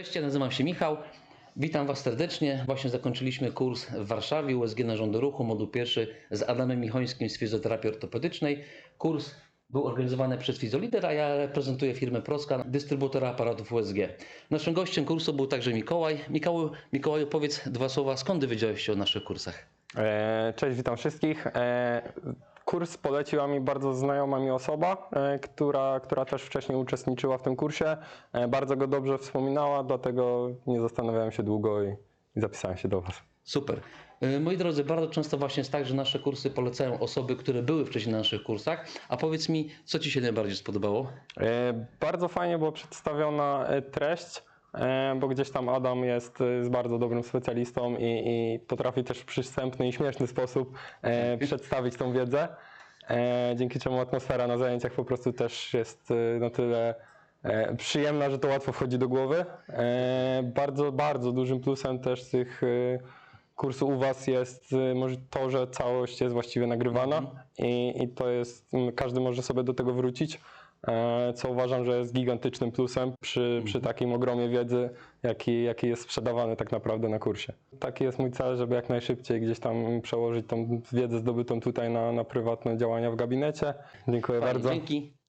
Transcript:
Cześć, ja nazywam się Michał. Witam Was serdecznie. Właśnie zakończyliśmy kurs w Warszawie USG Narządu Ruchu, moduł pierwszy z Adamem Michońskim z fizjoterapii ortopedycznej. Kurs był organizowany przez Fizolider, a ja reprezentuję firmę Proskan, dystrybutora aparatów USG. Naszym gościem kursu był także Mikołaj. Mikołaju, Mikołaju powiedz dwa słowa, skąd dowiedziałeś się o naszych kursach? E, Cześć, witam wszystkich. E, Kurs poleciła mi bardzo znajoma mi osoba, e, która, która też wcześniej uczestniczyła w tym kursie. Bardzo go dobrze wspominała, dlatego nie zastanawiałem się długo i, i zapisałem się do Was. Super. Moi drodzy, bardzo często właśnie jest tak, że nasze kursy polecają osoby, które były wcześniej na naszych kursach. A powiedz mi, co Ci się najbardziej spodobało? Bardzo fajnie była przedstawiona treść, bo gdzieś tam Adam jest, e, jest bardzo dobrym specjalistą i, i potrafi też w przystępny i śmieszny sposób e, przedstawić tą wiedzę. E, Dzięki czemu atmosfera na zajęciach po prostu też jest e, na tyle e, przyjemna, że to łatwo wchodzi do głowy. E, Bardzo, bardzo dużym plusem też tych e, kursu u Was jest y, może to, że całość jest właściwie nagrywana i, i to jest, każdy może sobie do tego wrócić, e, co uważam, że jest gigantycznym plusem przy, przy takim ogromie wiedzy, jaki, jaki jest sprzedawany tak naprawdę na kursie. Taki jest mój cel, żeby jak najszybciej gdzieś tam przełożyć tą wiedzę zdobytą tutaj na, na prywatne działania w gabinecie. Dziękuję Fajnie, bardzo. Dzięki.